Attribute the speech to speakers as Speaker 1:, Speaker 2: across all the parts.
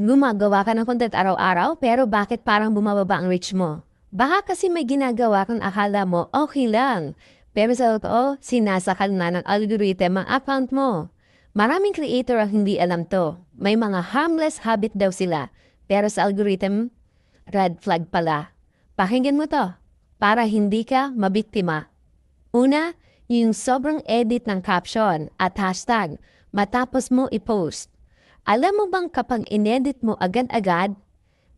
Speaker 1: Gumagawa ka ng content araw-araw pero bakit parang bumababa ang reach mo? Baka kasi may ginagawa kang akala mo okay lang. Pero sa totoo, sinasakal na ng algorithm ang account mo. Maraming creator ang hindi alam to. May mga harmless habit daw sila. Pero sa algorithm, red flag pala. Pakinggan mo to para hindi ka mabiktima. Una, yung sobrang edit ng caption at hashtag matapos mo i-post. Alam mo bang kapag inedit mo agad-agad,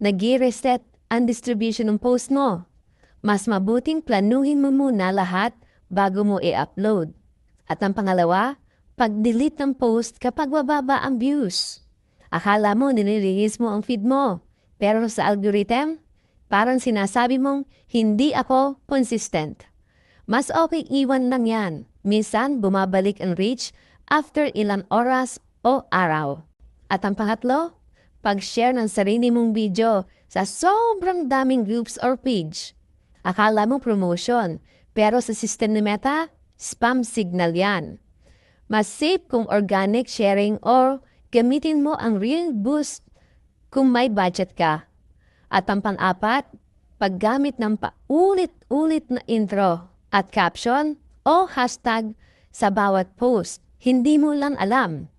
Speaker 1: nag reset ang distribution ng post mo? Mas mabuting planuhin mo muna lahat bago mo i-upload. At ang pangalawa, pag-delete ng post kapag bababa ang views. Akala mo nililihis mo ang feed mo, pero sa algorithm, parang sinasabi mong hindi ako consistent. Mas okay iwan lang yan. Minsan bumabalik ang reach after ilang oras o araw. At ang pangatlo, pag-share ng sarili mong video sa sobrang daming groups or page. Akala mo promotion, pero sa system ni Meta, spam signal yan. Mas safe kung organic sharing or gamitin mo ang real boost kung may budget ka. At ang pang-apat, paggamit ng paulit-ulit na intro at caption o hashtag sa bawat post. Hindi mo lang alam.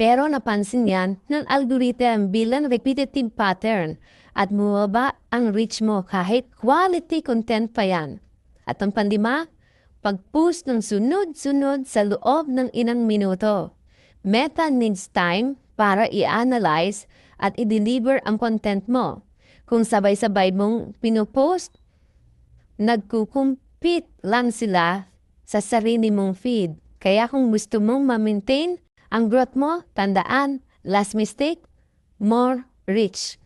Speaker 1: Pero napansin yan ng algorithm bilang repetitive pattern at bumaba ang reach mo kahit quality content pa yan. At ang pandima, pag-post ng sunod-sunod sa loob ng inang minuto. Meta needs time para i-analyze at i-deliver ang content mo. Kung sabay-sabay mong pinupost, nagkukumpit lang sila sa sarili mong feed. Kaya kung gusto mong ma-maintain ang growth mo, tandaan, last mistake, more reach.